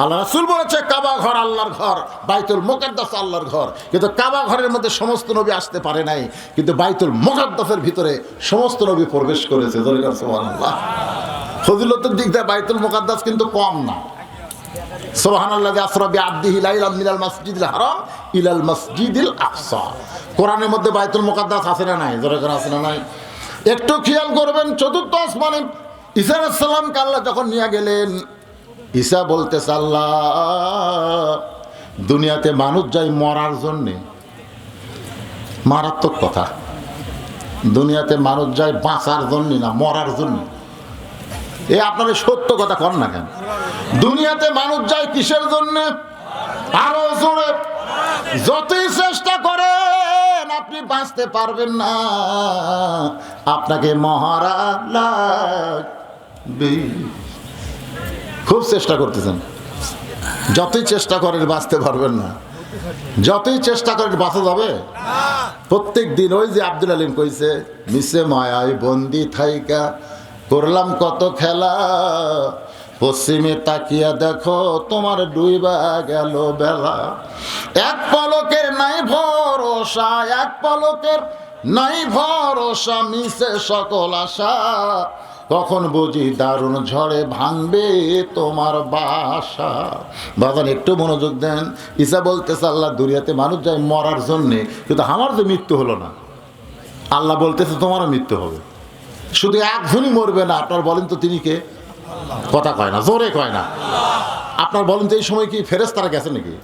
আল্লাহ রাসুল বলেছে, কাবা ঘর আল্লাহর ঘর, বাইতুল মোকাদ্দাস আল্লাহর ঘর। কিন্তু কাবা ঘরের মধ্যে সমস্ত নবী আসতে পারে নাই, কিন্তু বাইতুল মোকাদ্দাসের ভিতরে সমস্ত নবী প্রবেশ করেছে সুবহানাল্লাহ। ফজিলতের দিক দিয়ে বাইতুল মোকাদ্দাস কিন্তু কম না। কোরআনের মধ্যে বাইতুল মুকাদ্দাস আছে না নাই? আছে না নাই? একটু খেয়াল করবেন, চতুর্থ আসমানে আলাইহিস সালামকে আল্লাহ যখন নিয়ে গেলেন ঈসা বলতেছে আল্লাহ দুনিয়াতে মানুষ যায় মরার জন্যে। মারাত্মক কথা। দুনিয়াতে মানুষ যায় বাঁচার জন্য না, মরার জন্য। এ আপনার সত্য কথা কর না কেন? দুনিয়াতে মানুষ যায় কিসের জন্য? আরও জোরে। যতই চেষ্টা করেন, আপনি বাঁচতে পারবেন না। আপনাকে মহারা লাগবে খুব চেষ্টা করতেছেন। যতই চেষ্টা করেন বাঁচতে পারবেন না। যতই চেষ্টা করেন বাঁচা যাবে। প্রত্যেক দিন ওই যে আব্দুল আলিম কইছে মিশে মায়ায় বন্দি থাইকা, করলাম কত খেলা। পশ্চিমে তাকিয়া দেখো, তোমার ডুইবা গেল বেলা। এক পলকের নাই ভরসা, এক পলকের নাই ভরসা মিশে সকল আশা। কখন বুঝি দারুণ ঝড়ে ভাঙবে তোমার বাসা? বাগান, একটু মনোযোগ দেন। ঈসা বলতেছে, আল্লাহ দুনিয়াতে মানুষ যায় মরার জন্যে, কিন্তু আমার যে মৃত্যু হলো না। আল্লাহ বলতেছে, তোমারও মৃত্যু হবে। শুধু একজনই মরবে না, আপনার বলেন তো তিনি কে? কথা কয় না, জোরে কয় না। আপনার বলেন তো এই সময় কি ফেরেস তারা গেছে নাকি?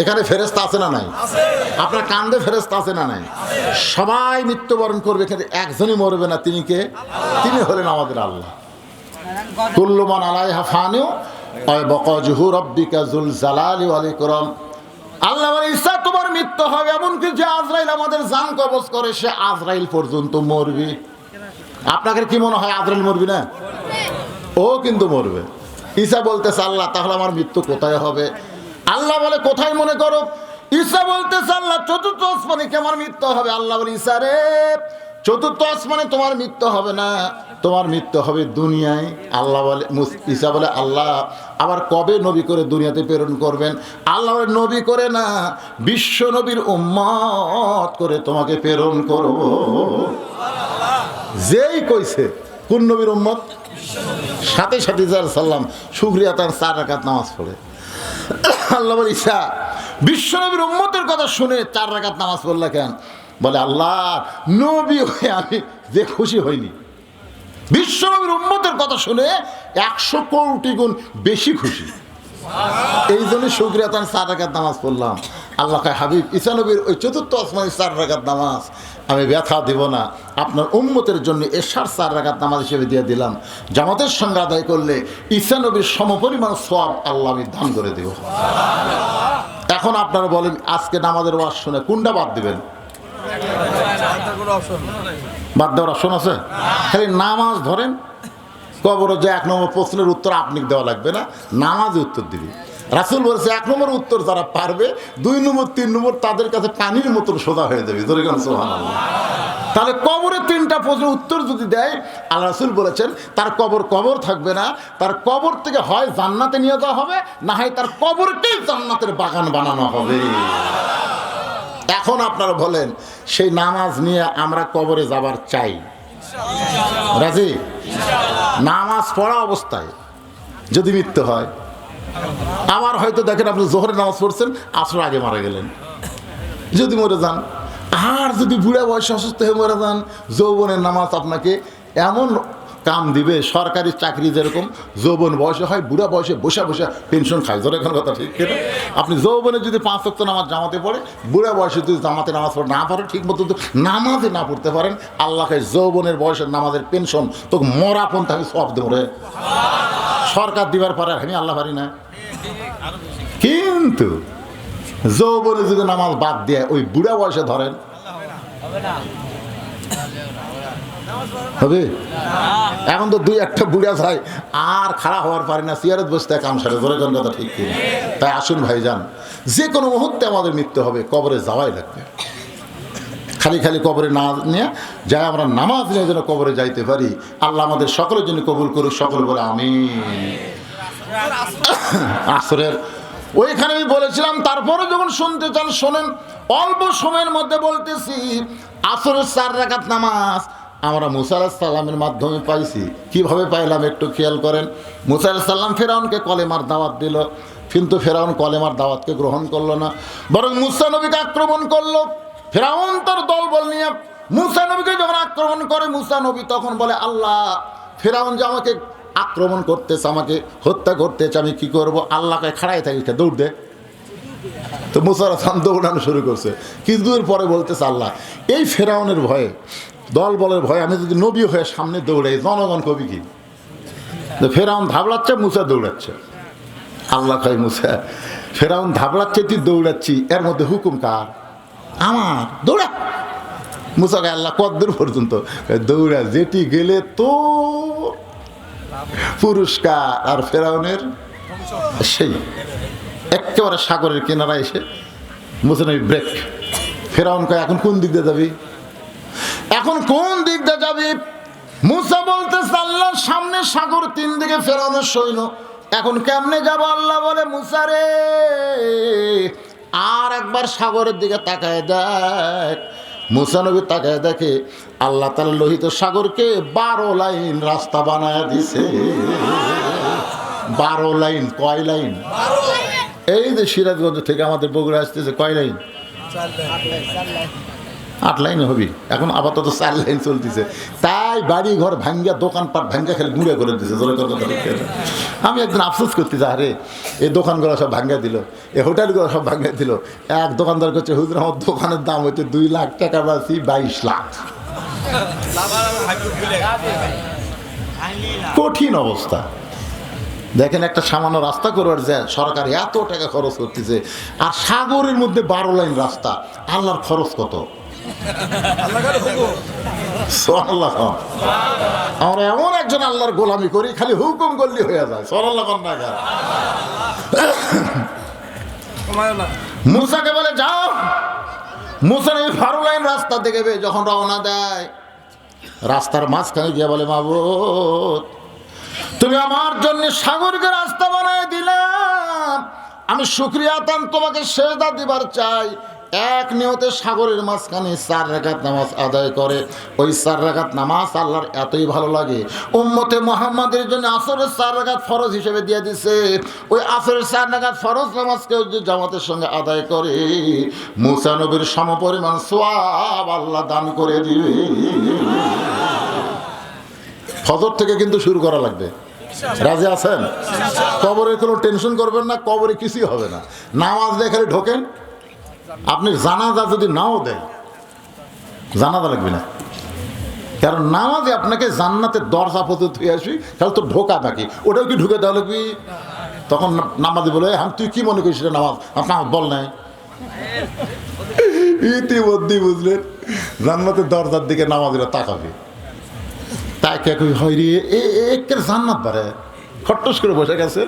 এখানে ফেরেস্তা আছে না নাই? আপনার কান্দে ফেরেস্তা আছে না নাই? সবাই মৃত্যুবরণ করবে কিন্তু একজনই মরবে না, তিনি কে? তিনি হলেন আমাদের আল্লাহ। কুল্লুমান আলাইহা ফানিও অয় বকজহু জুল জালালি ওয়াল ইকরাম। আল্লাহ মৃত্যু হবে, এমনকি যে আজরাইল আমাদের জান কবজ করে, সে আজরাইল পর্যন্ত কি মনে হয় আজরাইল মরবি না? ও কিন্তু মরবে। ঈসা বলতেছে, আল্লাহ, তাহলে আমার মৃত্যু কোথায় হবে? আল্লাহ বলে, কোথায় মনে করো? ঈসা বলতেছে আল্লাহ, চতুর্থ আসমানে কি আমার মৃত্যু হবে? আল্লাহ বলে, ঈসা রে, চতুর্থ আসমানে তোমার মৃত্যু হবে না। তোমার মৃত্যু হবে দুনিয়ায়। আল্লাহ বলে ঈসা বলে, আল্লাহ, আবার কবে নবী করে দুনিয়াতে প্রেরণ করবেন? আল্লাহ বলে, নবী করে না, বিশ্ব নবীর উম্মত করে তোমাকে প্রেরণ করব। যেই কইছে, কোন নবীর উম্মত? সাথে সাথে যার সাল্লাম, শুক্রিয়া তার চার রাকাত নামাজ পড়ে। আল্লাহ বলে ঈশা বিশ্বনবীর উম্মতের কথা শুনে চার রাকাত নামাজ পড়লে কেন? বলে, আল্লাহ, নবী হয়ে আমি যে খুশি হইনি। বিশ্বনবীর উম্মতের কথা শুনে একশো কোটি গুণ বেশি খুশি। এই জন্য শুক্রিয়াতান চার রাকাত নামাজ পড়লাম। আল্লাহ হাবিব ঈসানবীর ওই চতুর্থ আসমানের চার রাকাত নামাজ আমি ব্যথা দিব না। আপনার উম্মতের জন্য এশার চার রাকাত নামাজ হিসেবে দিয়ে দিলাম। জামাতের সঙ্গে আদায় করলে ঈসানবীর সমপরিমাণ সব আল্লাহ আমি দান করে দেব। এখন আপনারা বলেন, আজকে নামাজের ওয়াজ শুনে কোনটা বাদ দিবেন? বাদ দেওয়ার অপশন আছে? খালি নামাজ ধরেন, কবর যে এক নম্বর প্রশ্নের উত্তর আপনি দেওয়া লাগবে না, নামাজ উত্তর দিবি। রাসুল বলছে, এক নম্বর উত্তর যারা পারবে, দুই নম্বর, তিন নম্বর, তাদের কাছে পানির মতন সোজা হয়ে যাবে। ধরে। তাহলে কবরে তিনটা প্রশ্নের উত্তর যদি দেয়, আল্লাহ রাসুল বলেছেন, তার কবর কবর থাকবে না, তার কবর থেকে হয় জান্নাতে নিয়ে যাওয়া হবে, না হয় তার কবরকেই জান্নাতের বাগান বানানো হবে। এখন আপনারা বলেন, সেই নামাজ নিয়ে আমরা কবরে যাবার চাই। রাজি? নামাজ পড়া অবস্থায় যদি মৃত্যু হয় আবার হয়তো দেখেন আপনি জোহরের নামাজ পড়ছেন আসর আগে মারা গেলেন। যদি মরে যান, আর যদি বুড়া বয়সে অসুস্থ হয়ে মরে যান, যৌবনের নামাজ আপনাকে এমন কাম দিবে, সরকারি চাকরি যেরকম, যৌবন বয়সে হয়, বুড়া বয়সে বসে বসে পেনশন খায়। ধরে এখন কথা ঠিক কিনা আপনি যৌবনে যদি পাঁচ অক্ট নামাজ জামাতে পড়ে, বুড়া বয়সে যদি জামাতে নামাজ পড়ে, না পারে ঠিক মতো নামাজে না পড়তে পারেন, আল্লাহকে যৌবনের বয়সের নামাজের পেনশন তো মরা পন তাকে সব দেবো সরকার দিবার পারে আমি আল্লাহ পারি না। কিন্তু যৌবনে যদি নামাজ বাদ দিয়ে, ওই বুড়া বয়সে ধরেন হবে? এখন তো দুই একটা বুড়া ভাই আর খারাপ হওয়ার পারে না, সিয়ারত বসতে কাম সারে ধরে কোন কথা ঠিক কিনা? তাই আসুন ভাই যান যে কোনো মুহূর্তে আমাদের মৃত্যু হবে, কবরে যাওয়াই লাগবে। খালি খালি কবরে না নিয়ে যাই, আমরা নামাজ নিয়ে যেন কবরে যাইতে পারি। আল্লাহ আমাদের সকলের জন্য কবুল করুক, সকল বলে আমি আসরের, ওইখানে আমি বলেছিলাম, তারপরে যখন শুনতে চান, শোনেন, অল্প সময়ের মধ্যে বলতেছি, আসরের চার রাকাত নামাজ আমরা মুসা সাল্লামের মাধ্যমে পাইছি। কীভাবে পাইলাম একটু খেয়াল করেন? মুসা সাল্লাম ফেরাউনকে কলেমার দাওয়াত দিল। কিন্তু ফেরাউন কলেমার দাওয়াতকে গ্রহণ করল না। বরং মুসা নবীকে আক্রমণ করল। ফেরাউন তার দলবল নিয়ে মুসা নবীকে যখন আক্রমণ করে, মুসা নবী তখন বলে, আল্লাহ, ফেরাউন যে আমাকে আক্রমণ করতেছে, আমাকে হত্যা করতেছে, আমি কি করব? আল্লাহকে খাড়াই থাকি দৌড় দে। তো মুসার দৌড়ানো শুরু করছে। কিছু দূর পরে বলতেছে আল্লাহ, এই ফেরাউনের ভয়ে দল বলের ভয়ে আমি যদি নবী হয়ে সামনে দৌড়াই, জনগণ কবি কি? ফেরাউন ধাবলাচ্ছে মুসা দৌড়াচ্ছে। আল্লাহ কয়, মুসা, ফেরাউন ধাবলাচ্ছে তুই দৌড়াচ্ছি, এর মধ্যে হুকুম কার? আমার, দৌড়া। মুসা মুসাকে আল্লাহ কদ্দূর পর্যন্ত? দৌড়া, যেটি গেলে তো পুরস্কার। আর ফেরাউনের সেই, একেবারে সাগরের কিনারা এসে মুসলিম ব্রেক ফেরাউন কয়, এখন কোন দিক দিয়ে যাবি? এখন কোন দিক দিয়ে যাবি? মুসা বলতে আল্লাহ সামনে সাগর তিন দিকে ফেরানোর সৈন্য। এখন কেমনে যাব আল্লাহ বলে, মুসা রে, আর একবার সাগরের দিকে তাকায় দেখ। মুসা মুসানবী তাকায় দেখে, আল্লাহ তালা লোহিত সাগরকে বারো লাইন রাস্তা বানায় দিছে। বারো লাইন, কয় লাইন? এই যে সিরাজগঞ্জ থেকে আমাদের বগুড়া আসতেছে, কয় লাইন। আট লাইনে হবি। এখন আপাতত চার লাইন চলতেছে। তাই বাড়ি ঘর ভাঙ্গা, দোকানপাট ভাঙ্গা খেলে গুঁড়ে করে দিছে। আমি একদিন আফসোস করতেছি, আরে এই দোকানগুলো সব ভাঙ্গা দিল এই হোটেলগুলো সব ভাঙ্গা দিল। এক দোকানদার করছে, হুজুর, আমার দোকানের দাম হচ্ছে দুই লাখ টাকা বাছি বাইশ লাখ। কঠিন অবস্থা। দেখেন একটা সামান্য রাস্তা করবার যায় সরকার এত টাকা খরচ করতেছে, আর সাগরের মধ্যে বারো লাইন রাস্তা, আল্লাহর খরচ কত। আমরা এমন একজন আল্লাহর গোলামি করি, খালি হুকুম করলে হয়ে যায়। সরাল্লাহ কন্যা মুসাকে বলে, যাও। মুসা এই বারো লাইন রাস্তা দেখবে যখন রওনা দেয়, রাস্তার মাঝখানে গিয়ে বলে মাবুত তুমি আমার জন্য সাগরকে রাস্তা বানায় দিলাম আমি শুক্রিয়া তান তোমাকে সেজদা দিবার চাই। এক নিয়তে সাগরের মাঝখানে চার রাকাত নামাজ আদায় করে। ওই চার রাকাত নামাজ আল্লাহর এতই ভালো লাগে। উম্মতে মোহাম্মদের জন্য আসরের চার রাকাত ফরজ হিসেবে দিয়ে দিছে। ওই আসরের চার রাকাত ফরজ নামাজকে যদি জামাতের সঙ্গে আদায় করে, মুসা নবীর সমপরিমাণ সোয়াব আল্লাহ দান করে দিবে। ফজর থেকে কিন্তু শুরু করা লাগবে। রাজি আছেন? কবরের কোনো টেনশন করবেন না, কবরে কিছুই হবে না। নামাজ দিয়ে খালি ঢোকেন আপনি জানাজা যদি নাও দেয় জানাজা লাগবে না। কারণ নামাজে আপনাকে জান্নাতের দরজা পর্যন্ত হয়ে আসবি, তাহলে তো ঢোকা নাকি ওটাও কি ঢুকে দেওয়া লাগবি? তখন নামাজি বলে হ্যাঁ তুই কি মনে করিস নামাজ? আপনার বল নাই? ইতিমধ্যেই বুঝলেন, জান্নাতের দরজার দিকে নামাজিরা তাকাবে। তাকে হয় রে, এ জান্নাত বাড়ে। খট্টস করে বসে গেছে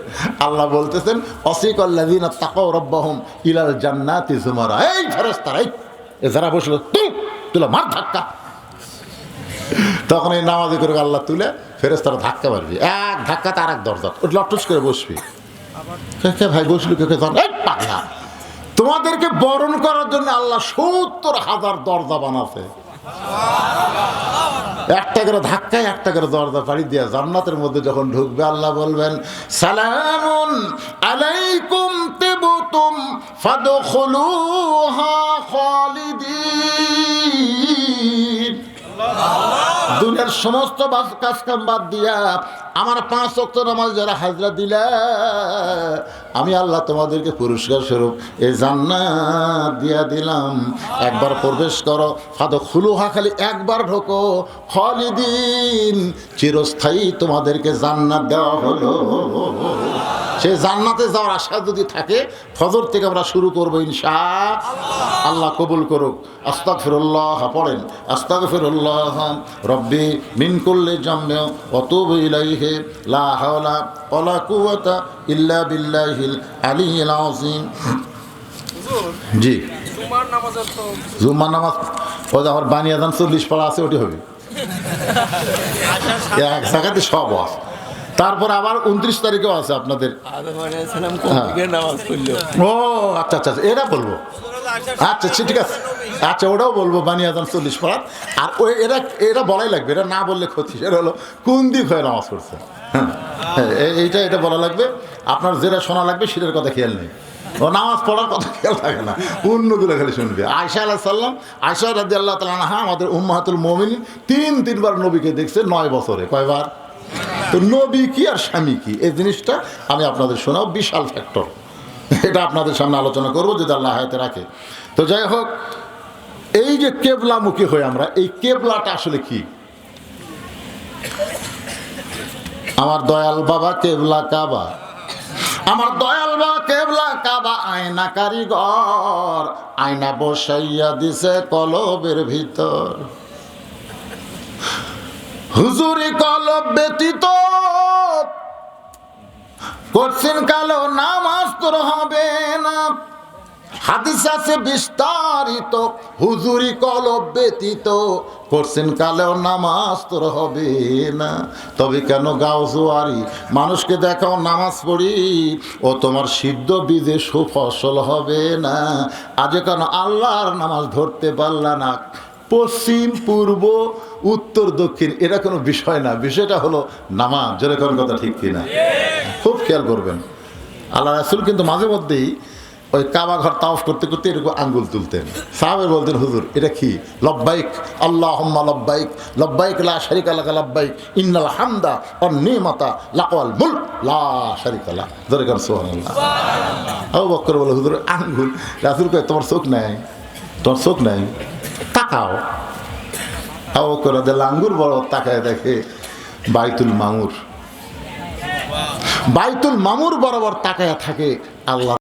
আল্লাহ বলতেছেন অসিক আল্লাদিন তাকাও রব্বাহম ইলাল জান্নাতি জুমারা। এই ফেরেস্তারা এই, এ যারা বসল, তুই, তুলে মার ধাক্কা। তখন এই নামাজি করে আল্লাহ তুলে ফেরেস্তারা ধাক্কা মারবি। এক ধাক্কাতে আর এক দরজা ওটা লটস করে বসবি। কে ভাই, বসলি, কে পাগলা, তোমাদেরকে বরণ করার জন্য আল্লাহ সত্তর হাজার দরজা বানাছে। একটা করে ধাক্কায় একটা করে দরজা পাড়ি দিয়ে জান্নাতের মধ্যে যখন ঢুকবে, আল্লাহ বলবেন, সালামুন আলাইকুম তেবুতুম ফাদখুলুহা খালিদিন। দুনিয়ার সমস্ত কাজ কাম বাদ দিয়া আমার পাঁচ অক্ট নামাজ যারা হাজরা দিলা, আমি আল্লাহ তোমাদেরকে পুরস্কার স্বরূপ এ জান্নাত দিয়া দিলাম। একবার প্রবেশ করো, ফাদো খুলুহা খালি একবার ঢোকো, খালিদিন চিরস্থায়ী তোমাদেরকে জান্নাত দেওয়া হলো। সে জান্নাতে যাওয়ার আশা যদি থাকে ফজর থেকে আমরা শুরু করব ইনশা আল্লাহ। কবুল করুক। আস্তাক ফিরুল্লাহ পড়েন। আস্তাক ফিরুল্লাহ রব্বি মিন করলে জন্মে অতুব ইলাইহে লা হাওলা ওয়ালা কুওয়াতা ইল্লা বিল্লাহিল আলিয়্যিল আযীম। জি। জুমার নামাজের তো জুম্মা নামাজ যে আমার বানিয়াদান চল্লিশ পাড়া আছে ওটি হবে। এক জায়গাতে সব আছে। তারপর আবার উনত্রিশ তারিখেও আছে আপনাদের। ও আচ্ছা আচ্ছা আচ্ছা, এরা বলব। আচ্ছা আচ্ছা, ঠিক আছে। আচ্ছা ওটাও বলব বানিয়ে আদান চল্লিশ পড়ার আর ওই এরা এরা বলাই লাগবে এটা না বললে ক্ষতি সেটা হলো কোন দিক হয়ে নামাজ পড়ছে। হ্যাঁ এইটা এটা বলা লাগবে। আপনার যেটা শোনা লাগবে সেটার কথা খেয়াল নেই। ও নামাজ পড়ার কথা খেয়াল থাকে না অন্যগুলো খালি শুনবে। আয়সা আল্লাহ সাল্লাম আয়সা রাজি আল্লাহ তালা হ্যাঁ আমাদের উম্মাহাতুল মমিন তিন তিনবার নবীকে দেখছে নয় বছরে কয়বার? তো নবী কি আর স্বামী কি? এই জিনিসটা আমি আপনাদের শোনাও, বিশাল ফ্যাক্টর এটা আপনাদের সামনে আলোচনা করব, যদি আল্লাহ হায়াতে রাখে। তো যাই হোক, এই যে কেবলামুখী হই আমরা, এই কেবলাটা আসলে কি? আমার দয়াল বাবা কেবলা কাবা। আমার দয়াল বাবা কেবলা কাবা, আয়না কারিগর। আয়না বসাইয়া দিছে কলবের ভিতর। হুজুরি কলব ব্যতীত করছেন কালো নামাজ তোর হবে না। হাদিস আছে বিস্তারিত, হুজুরি কলব ব্যতীত করছেন কালেও নামাজ তোর হবে না। তবে কেন গাও জোয়ারি মানুষকে দেখাও নামাজ পড়ি, ও তোমার সিদ্ধ বীজে সুফসল হবে না। আজ কেন আল্লাহর নামাজ ধরতে পারলা না? পশ্চিম, পূর্ব, উত্তর, দক্ষিণ, এটা কোনো বিষয় না। বিষয়টা হলো নামাজ, যেরকম কথা ঠিক কিনা। খুব খেয়াল করবেন। আল্লাহ রাসুল কিন্তু মাঝে মধ্যেই ওই কাবা ঘর তাওফ করতে করতে এরকম আঙ্গুল তুলতেন। সাহাবে বলতেন, হুজুর, এটা কি? লব্বাইক আল্লাহ লব্বাইক লব্বাইক, লা শারিক আল্লাহ লব্বাইক, ইন্নাল হামদা অন নিমাতা লাকওয়াল মুল লা শারিক আল্লাহ ধরে কার সুবহানাল্লাহ। আবু বকর বলে, হুজুর, আঙ্গুল, রাসুল কয়, তোমার চোখ নাই, তোমার চোখ নাই। তাকাও। তাও করে দে আঙ্গুর বড় তাকায় দেখে বাইতুল মামুর। বাইতুল মামুর বরাবর তাকায় থাকে আল্লাহ।